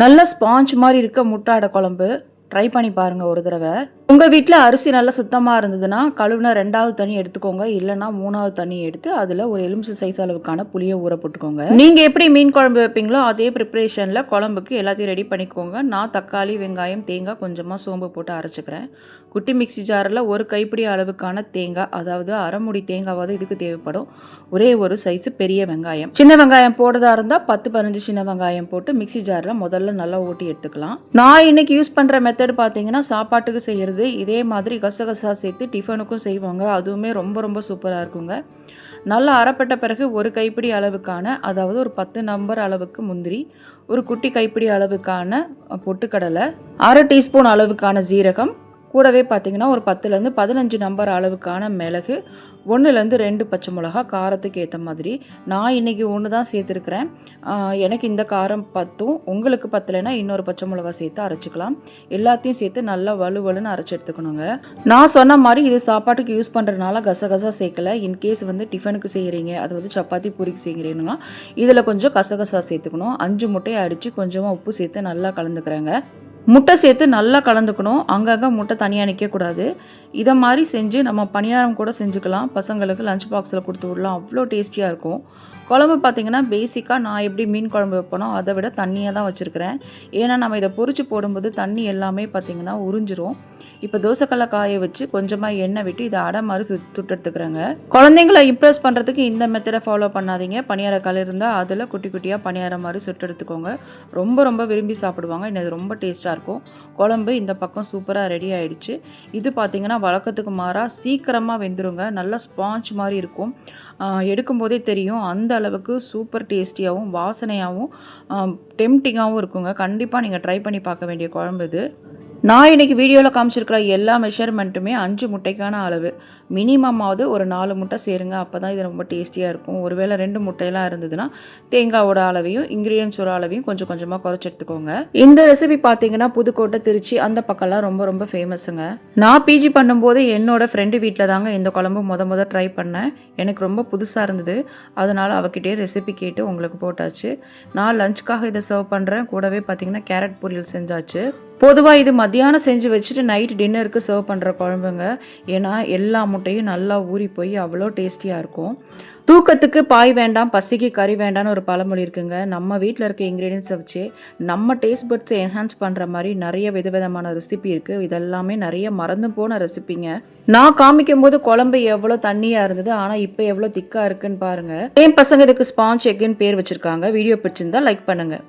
நல்ல ஸ்பாஞ்ச் மாதிரி இருக்க முட்டாடை குழம்பு. ட்ரை பண்ணி பாருங்க ஒரு தடவை. உங்க வீட்டில் அரிசி நல்லா சுத்தமாக இருந்ததுன்னா கழுவுன ரெண்டாவது தண்ணி எடுத்துக்கோங்க. இல்லைன்னா மூணாவது தண்ணி எடுத்து அதில் ஒரு எலுமிச்சை சைஸ் அளவுக்கான புளியை ஊற போட்டுக்கோங்க. நீங்கள் எப்படி மீன் குழம்பு வைப்பீங்களோ அதே ப்ரிப்பரேஷனில் குழம்புக்கு எல்லாத்தையும் ரெடி பண்ணிக்கோங்க. நான் தக்காளி வெங்காயம் தேங்காய் கொஞ்சமாக சோம்பு போட்டு அரைச்சிக்கிறேன். குட்டி மிக்ஸி ஜாரில் ஒரு கைப்பிடி அளவுக்கான தேங்காய் அதாவது அரைமுடி தேங்காவது இதுக்கு தேவைப்படும். ஒரே ஒரு சைஸ் பெரிய வெங்காயம். சின்ன வெங்காயம் போடுறதா இருந்தால் பத்து பதினஞ்சு சின்ன வெங்காயம் போட்டு மிக்ஸி ஜாரில் முதல்ல நல்லா ஓட்டி எடுத்துக்கலாம். நான் இன்னைக்கு யூஸ் பண்ணுற மெத்தட் பார்த்தீங்கன்னா சாப்பாட்டுக்கு செய்கிறது இதே மாதிரி கசகசா சேர்த்து டிஃபனுக்கும் செய்வாங்க. அதுவுமே ரொம்ப ரொம்ப சூப்பராக இருக்குங்க. நல்லா அறப்பட்ட பிறகு ஒரு கைப்பிடி அளவுக்கான அதாவது ஒரு பத்து நம்பர் அளவுக்கு முந்திரி ஒரு குட்டி கைப்பிடி அளவுக்கான பொட்டுக்கடலை அரை டீஸ்பூன் அளவுக்கான ஜீரகம் கூடவே பார்த்தீங்கன்னா ஒரு பத்துலேருந்து பதினஞ்சு நம்பர் அளவுக்கான மிளகு ஒன்றுலேருந்து ரெண்டு பச்சை மிளகா காரத்துக்கு ஏற்ற மாதிரி. நான் இன்றைக்கி ஒன்று தான் சேர்த்துருக்குறேன் எனக்கு இந்த காரம் பத்தும் உங்களுக்கு பத்தலைன்னா இன்னொரு பச்சை மிளகா சேர்த்து அரைச்சிக்கலாம். எல்லாத்தையும் சேர்த்து நல்லா வலுவலுன்னு அரைச்சி எடுத்துக்கணுங்க. நான் சொன்ன மாதிரி இது சாப்பாட்டுக்கு யூஸ் பண்ணுறதுனால கசகசா சேர்க்கல. இன்கேஸ் வந்து டிஃபனுக்கு செய்கிறீங்க அது வந்து சப்பாத்தி பூரிக்கு செய்கிறீங்கன்னா இதில் கொஞ்சம் கசகசா சேர்த்துக்கணும். அஞ்சு முட்டையை அடித்து கொஞ்சமாக உப்பு சேர்த்து நல்லா கலந்துக்கிறேங்க. முட்டை சேர்த்து நல்லா கலந்துக்கணும். அங்கங்கே முட்டை தனியாக நிற்கக்கூடாது இதை மாதிரி செஞ்சு நம்ம பணியாரம் கூட செஞ்சுக்கலாம். பசங்களுக்கு லஞ்ச் பாக்ஸில் கொடுத்து விடலாம். அவ்வளோ டேஸ்டியாக இருக்கும். குழம்பு பார்த்தீங்கன்னா பேசிக்காக நான் எப்படி மீன் குழம்பு வைப்பனோ அதை விட தண்ணியாக தான் வச்சுருக்கிறேன். ஏன்னா நம்ம இதை பொறிச்சு போடும்போது தண்ணி எல்லாமே பார்த்தீங்கன்னா உறிஞ்சிரும். இப்போ தோசைக்கல்ல காய வச்சு கொஞ்சமாக எண்ணெய் விட்டு இதை அடை மாதிரி சு சுட்டு எடுத்துக்கிறேங்க குழந்தைங்களை இம்ப்ரெஸ் பண்ணுறதுக்கு இந்த மெத்தடை ஃபாலோ பண்ணாதீங்க. பணியார கல் இருந்தால் அதில் குட்டி குட்டியாக பணியாரம் மாதிரி சுட்டு எடுத்துக்கோங்க ரொம்ப ரொம்ப விரும்பி சாப்பிடுவாங்க. இன்னது ரொம்ப டேஸ்ட்டாக இருக்கும். குழம்பு இந்த பக்கம் சூப்பராக ரெடி ஆகிடுச்சு இது பார்த்திங்கன்னா வழக்கத்துக்கு மாறாக சீக்கிரமாக வெந்துருங்க. நல்லா ஸ்பாஞ்ச் மாதிரி இருக்கும். எடுக்கும்போதே தெரியும். அந்த அளவுக்கு சூப்பர் டேஸ்டியாகவும் வாசனையாகவும் டெம்டிங்காகவும் இருக்குங்க. கண்டிப்பாக நீங்கள் ட்ரை பண்ணி பார்க்க வேண்டிய குழம்பு இது. நான் இன்றைக்கி வீடியோவில் காமிச்சிருக்கிற எல்லா மெஷர்மெண்ட்டுமே அஞ்சு முட்டைக்கான அளவு. மினிமமாவது ஒரு நாலு முட்டை சேருங்க. அப்போ தான் இது ரொம்ப டேஸ்டியாக இருக்கும். ஒருவேளை ரெண்டு முட்டையெல்லாம் இருந்ததுன்னா தேங்காவோட அளவையும் இன்க்ரீடியன்ஸோட அளவையும் கொஞ்சம் கொஞ்சமாக குறைச்சி எடுத்துக்கோங்க. இந்த ரெசிபி பார்த்தீங்கன்னா புதுக்கோட்டை திருச்சி அந்த பக்கம்லாம் ரொம்ப ரொம்ப ஃபேமஸுங்க நான் பிஜி பண்ணும்போது என்னோட ஃப்ரெண்டு வீட்டில் தாங்க இந்த குழம்பு முத முத ட்ரை பண்ணேன். எனக்கு ரொம்ப புதுசாக இருந்தது. அதனால் அவகிட்டே ரெசிபி கேட்டு உங்களுக்கு போட்டாச்சு. நான் லஞ்சுக்காக இதை சர்வ் பண்ணுறேன் கூடவே பார்த்தீங்கன்னா கேரட் பொரியல் செஞ்சாச்சு. பொதுவாக இது மத்தியானம் செஞ்சு வச்சுட்டு நைட் டின்னருக்கு சர்வ் பண்ணுற குழம்புங்க. ஏன்னா எல்லா முட்டையும் நல்லா ஊறி போய் அவ்வளோ டேஸ்டியாக இருக்கும். தூக்கத்துக்கு பாய் வேண்டாம் பசிக்கு கறி வேண்டாம்னு ஒரு பழமொழி இருக்குங்க. நம்ம வீட்டில் இருக்க இன்க்ரீடியன்ஸை வச்சு நம்ம டேஸ்ட் பட்ஸை என்ஹான்ஸ் பண்ணுற மாதிரி நிறைய விதவிதமான ரெசிபி இருக்குது இதெல்லாமே நிறைய மறந்து போன ரெசிபிங்க நான் காமிக்கும் போது குழம்பு எவ்வளோ தண்ணியாக இருந்தது ஆனால் இப்போ எவ்வளோ திக்காக இருக்குன்னு பாருங்கள் என் பசங்க இதுக்கு ஸ்பாஞ்ச் எக்குன்னு பேர் வச்சுருக்காங்க. வீடியோ பிடிச்சிருந்தா லைக் பண்ணுங்கள்